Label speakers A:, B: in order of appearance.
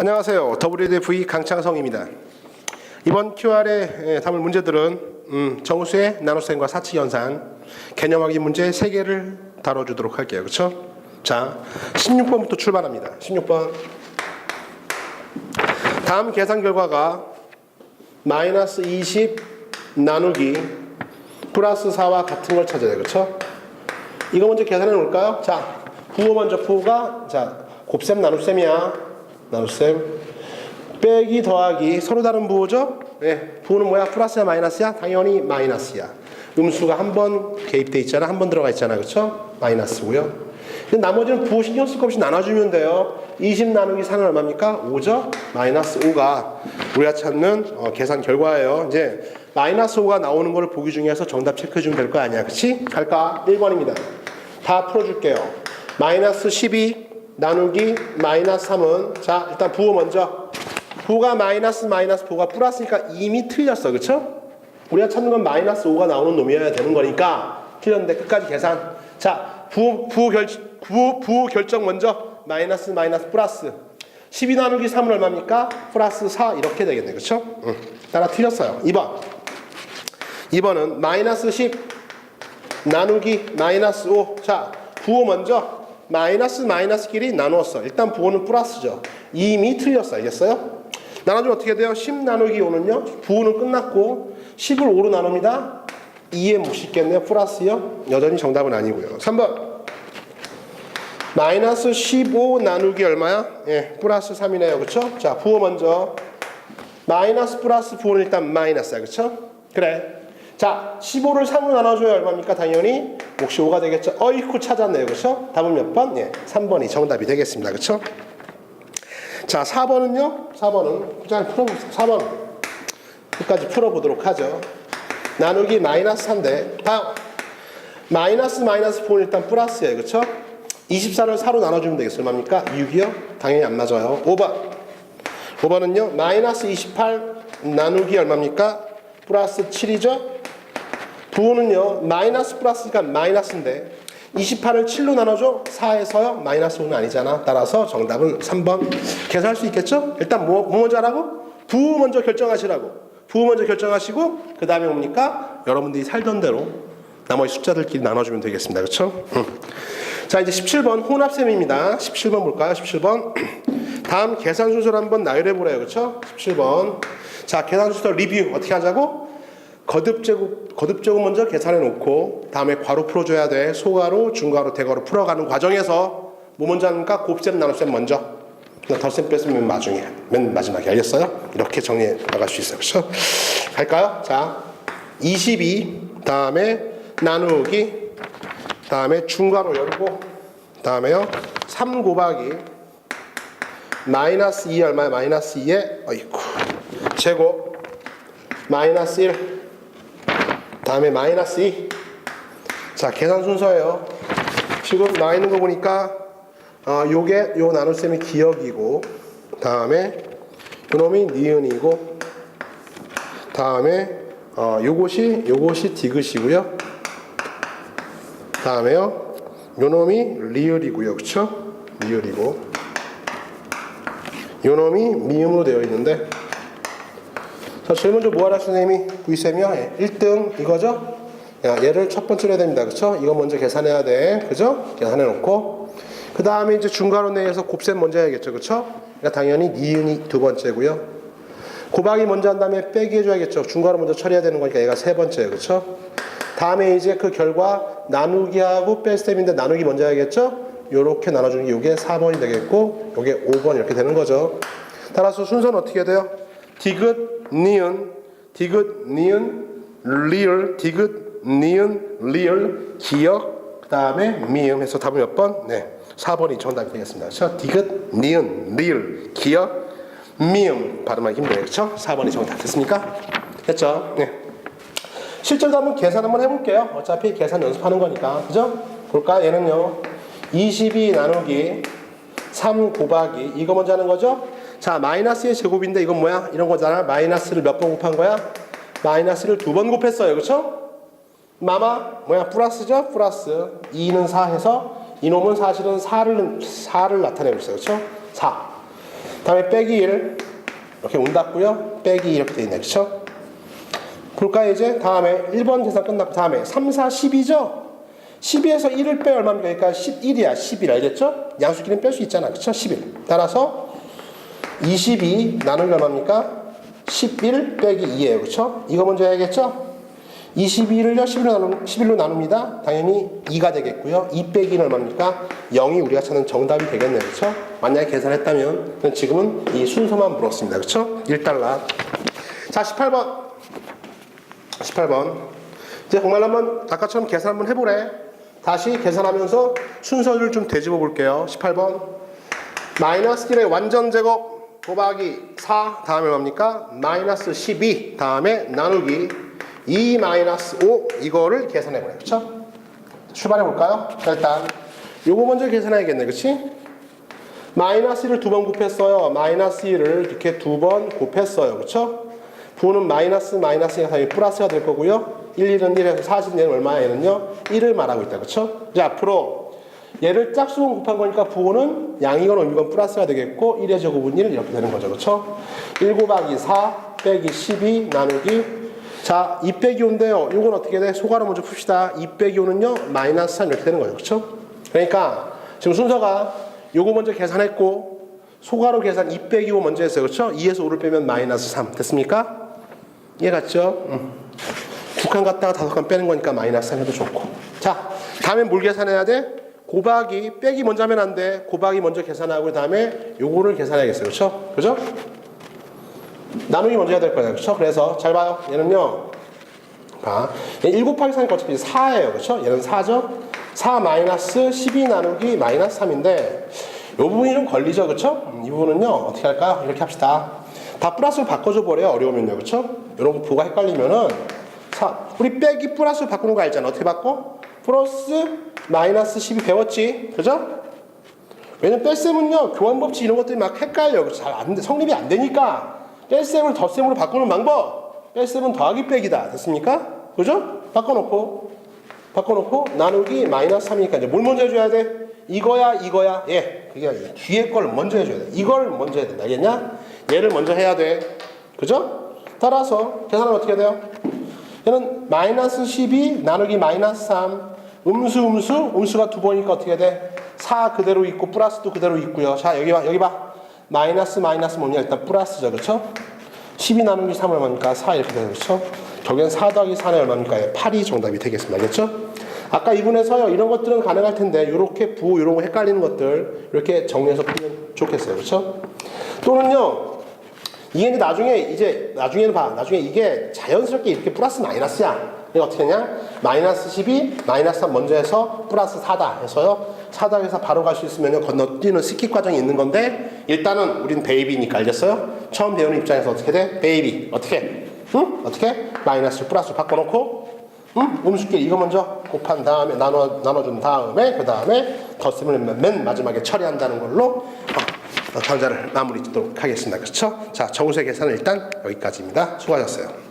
A: 안녕하세요. WDV 강창성입니다. 이번 QR의 담을 문제들은 음, 정수의 나눗셈과 사치 현상, 개념하기 문제 3개를 다뤄주도록 할게요. 그렇죠? 자, 16번부터 출발합니다. 16번. 다음 계산 결과가 마이너스 20 나누기 플러스 4와 같은 걸 찾아야 돼요. 그렇죠? 이거 먼저 계산해 놓을까요? 자, 부호 먼저 부호가 자 곱셈 나눗셈이야. 나눗셈 빼기 더하기 서로 다른 부호죠? 네, 부호는 뭐야? 플러스야 마이너스야? 당연히 마이너스야. 음수가 한 번 개입돼 있잖아. 한 번 들어가 있잖아. 그렇죠? 마이너스고요. 근데 나머지는 부호 신경 쓸 거 없이 나눠주면 돼요. 20 나누기 4는 얼마입니까? 5죠? 마이너스 5가 우리가 찾는 어, 계산 결과예요. 이제 마이너스 5가 나오는 걸 보기 중에서 정답 체크해주면 될 거 아니야. 그치? 갈까? 1번입니다. 다 풀어줄게요. 마이너스 12 나누기 마이너스 3은 자 일단 부호 먼저 부호가 마이너스 마이너스 부호가 플러스니까 이미 틀렸어. 그쵸? 우리가 찾는 건 마이너스 5가 나오는 놈이어야 되는 거니까 틀렸는데 끝까지 계산. 자, 부호, 부호, 결, 부호, 부호 결정 먼저 마이너스 마이너스 플러스 12 나누기 3은 얼마입니까? 플러스 4 이렇게 되겠네. 그쵸? 응. 따라 틀렸어요. 2번 2번은 마이너스 10 나누기 마이너스 5. 자, 부호 먼저 마이너스 마이너스끼리 나누었어. 일단 부호는 플러스죠. 이미 틀렸어. 알겠어요? 나눠주면 어떻게 돼요? 10 나누기 5는요. 부호는 끝났고 10을 5로 나눕니다. 2에 못 씻겠네요. 플러스요. 여전히 정답은 아니고요. 3번. 마이너스 15 나누기 얼마야? 예, 플러스 3이네요. 그렇죠? 자, 부호 먼저. 마이너스 플러스 부호는 일단 마이너스야. 그렇죠? 그래. 자, 15를 3으로 나눠줘야 얼마입니까? 당연히 몫이 5가 되겠죠. 어이쿠 찾았네요. 그렇죠? 답은 몇 번? 예, 3번이 정답이 되겠습니다. 그렇죠? 자, 4번은요? 4번은 그냥 풀어보세요. 4번 끝까지 풀어보도록 하죠. 나누기 마이너스 3대 다음 마이너스 마이너스 4는 일단 플러스예요. 그렇죠? 24를 4로 나눠주면 되겠어요. 얼마입니까? 6이요? 당연히 안 맞아요. 5번 5번은요. 마이너스 28 나누기 얼마입니까? 플러스 7이죠? 부호는요. 마이너스 플러스니까 마이너스인데 28을 7로 나눠줘? 4에서요? 마이너스 5는 아니잖아. 따라서 정답은 3번. 계산할 수 있겠죠? 일단 뭐, 뭐 먼저 하라고? 부호 먼저 결정하시라고. 부호 먼저 결정하시고 그 다음에 뭡니까? 여러분들이 살던 대로 나머지 숫자들끼리 나눠주면 되겠습니다. 그렇죠? 자 이제 17번 혼합셈입니다. 17번 볼까요? 17번 다음 계산 순서를 한번 나열해 보래요. 그렇죠? 17번 자 계산 순서 리뷰 어떻게 하자고? 거듭 제곱 거듭 제곱 먼저 계산해 놓고 다음에 괄호 풀어줘야 돼. 소괄호, 중괄호, 대괄호 풀어가는 과정에서 뭐 먼저 합니까? 곱셈 나눗셈 먼저. 덧셈 뺐으면 맨 마중에 맨 마지막에 알겠어요? 이렇게 정리해 나갈 수 있어요. 그렇죠? 갈까요? 자, 22 다음에 나누기 다음에 중괄호 열고 다음에요 3 곱하기 마이너스 2 얼마야? 마이너스 2에 어이쿠 제곱 마이너스 1 다음에 마이너스 2. 자, 계산 순서예요. 지금 나와 있는 거 보니까 어, 요게 요 나눗셈이 기억이고 다음에 요놈이 니은이고 다음에 어, 요것이 요것이 디귿이고요. 다음에요. 요놈이 리을이고요. 그쵸? 리을이고 요놈이 미음으로 되어 있는데 자, 제일 먼저 뭐하라 선생님이 V쌤이요? 예, 1등 이거죠? 야, 얘를 첫 번째로 해야 됩니다. 그쵸? 이거 먼저 계산해야 돼. 그죠? 계산해 놓고. 그 다음에 이제 중괄호 내에서 곱셈 먼저 해야겠죠. 그쵸? 그러니까 당연히 니은이 두 번째고요. 곱하기 먼저 한 다음에 빼기 해줘야겠죠. 중괄호 먼저 처리해야 되는 거니까 얘가 세 번째예요. 그쵸? 다음에 이제 그 결과 나누기하고 뺄셈인데 나누기 먼저 해야겠죠? 요렇게 나눠주는 게 요게 4번이 되겠고 요게 5번 이렇게 되는 거죠. 따라서 순서는 어떻게 돼요? 디귿, 니은, 디귿, 니은, 리을, 디귿, 니은, 리을, 기역, 그 다음에 미음 해서 답은 몇 번? 네. 4번이 정답이 되겠습니다. 그렇죠? 디귿, 니은, 리을, 기역, 미음 발음하기 힘들어요. 그렇죠? 4번이 정답 됐습니까? 됐죠? 네. 실제로 한번 계산 한번 해볼게요. 어차피 계산 연습하는 거니까. 그죠? 볼까? 얘는요. 22 나누기 3 곱하기 이거 먼저 하는 거죠? 자 마이너스의 제곱인데 이건 뭐야? 이런 거잖아. 마이너스를 몇 번 곱한 거야? 마이너스를 두 번 곱했어요. 그렇죠? 마마 뭐야? 플러스죠? 플러스 2는 4 해서 이놈은 사실은 4를 4를 나타내고 있어요. 그렇죠? 4. 다음에 빼기 1 이렇게 운 닫고요. 빼기 2 이렇게 돼 있네. 그쵸? 볼까요 이제? 다음에 1번 계산 끝났고 다음에 3, 4, 12죠? 12에서 1을 빼 얼마입니까? 그러니까 11이야 11 알겠죠? 양수끼리는 뺄 수 있잖아 그쵸? 11 따라서 22 나누기 얼마입니까? 11 빼기 2예요 그쵸? 이거 먼저 해야겠죠? 22를요 11로, 나누, 11로 나눕니다 당연히 2가 되겠고요 2 빼기는 얼마입니까? 0이 우리가 찾는 정답이 되겠네요 그쵸? 만약에 계산했다면 지금은 이 순서만 물었습니다 그쵸? 1달러 자 18번 18번. 이제 정말 한번 아까처럼 계산 한번 해보래. 다시 계산하면서 순서를 좀 되짚어 볼게요. 18번. 마이너스 1의 완전 제곱 곱하기 4 다음에 뭡니까? 마이너스 12 다음에 나누기 2 마이너스 5 이거를 계산해 보래. 그쵸? 출발해 볼까요? 자, 일단 요거 먼저 계산해야겠네. 그치? 마이너스 1을 두 번 곱했어요. 마이너스 1을 이렇게 두 번 곱했어요. 그쵸? 부호는 마이너스 마이너스가 당연히 플러스가 될 거고요. 1, 1은 1에서 40내는 얼마야? 얘는요? 1을 말하고 있다. 그쵸? 이제 앞으로 얘를 짝수분 곱한 거니까 부호는 양이건 음이건 플러스가 되겠고 1의 제곱은 1 이렇게 되는 거죠. 그쵸? 1 곱하기 4 빼기 12 나누기 자, 2 빼기 5인데요. 이건 어떻게 돼? 소가로 먼저 풉시다. 2 빼기 5는요? 마이너스 3 이렇게 되는 거예요. 그쵸? 그러니까 지금 순서가 요거 먼저 계산했고 소가로 계산 2 빼기 5 먼저 했어요. 그렇죠? 2에서 5를 빼면 마이너스 3 됐습니까? 이해 갔죠? 음. 두칸 갔다가 다섯 칸 빼는 거니까 마이너스 3 해도 좋고 자 다음에 뭘 계산해야 돼? 곱하기 빼기 먼저 하면 안 돼. 곱하기 먼저 계산하고 그 다음에 요거를 계산해야겠어요. 그렇죠? 그죠? 나누기 먼저 해야 될 거예요. 그렇죠? 그래서 잘 봐요. 얘는요. 봐. 얘1 곱하기 3이니까 어차피 4예요. 그렇죠? 얘는 4죠? 4 마이너스 12 나누기 마이너스 3인데 이 부분이 좀 걸리죠. 그렇죠? 이 부분은요. 어떻게 할까요? 이렇게 합시다. 다 플러스로 바꿔줘 버려요. 어려우면요. 그렇죠? 이런 거 보가 헷갈리면은 자, 우리 빼기 플러스로 바꾸는 거 알잖아. 어떻게 바꿔? 플러스 마이너스 12 배웠지? 그죠? 왜냐면 뺄셈은요 교환 법칙 이런 것들이 막 헷갈려 잘 안 성립이 안 되니까 뺄셈을 덧셈으로 바꾸는 방법 뺄셈은 더하기 빼기다 됐습니까? 그죠? 바꿔놓고 바꿔놓고 나누기 마이너스 3이니까 이제 뭘 먼저 해줘야 돼? 이거야 이거야 예 그게 아니라 뒤에 걸 먼저 해줘야 돼 이걸 먼저 해야 된다 알겠냐? 얘를 먼저 해야 돼 그죠? 따라서 계산하면 어떻게 돼요? 얘는 마이너스 12 나누기 마이너스 3 음수 음수 음수가 두 번이니까 어떻게 돼? 4 그대로 있고 플러스도 그대로 있고요. 자 여기 봐 여기 봐 마이너스 마이너스 뭐냐 일단 플러스죠 그렇죠? 12 나누기 3 얼마니까 4 이렇게 되죠 그렇죠? 결국엔 4 더하기 4는 얼마니까 8이 정답이 되겠습니다 알겠죠? 아까 이분에서요 이런 것들은 가능할 텐데 이렇게 부호 이런 거 헷갈리는 것들 이렇게 정리해서 풀면 좋겠어요 그렇죠? 또는요 이게 이제 나중에 이제 나중에는 봐 나중에 이게 자연스럽게 이렇게 플러스 마이너스야 이거 어떻게 하냐? 마이너스 12 마이너스 3 먼저 해서 플러스 4다 해서요. 4다 해서 바로 갈 수 있으면 건너뛰는 스킵 과정이 있는 건데 일단은 우린 베이비니까 알겠어요? 처음 배우는 입장에서 어떻게 돼? 베이비. 어떻게? 응? 어떻게? 마이너스 플러스 바꿔놓고 응? 음수끼리 이거 먼저 곱한 다음에 나눠 나눠준 다음에 그 다음에 덧셈을 맨 마지막에 처리한다는 걸로 어, 강좌를 마무리 짓도록 하겠습니다. 그렇죠? 자, 정우세 계산은 일단 여기까지입니다. 수고하셨어요.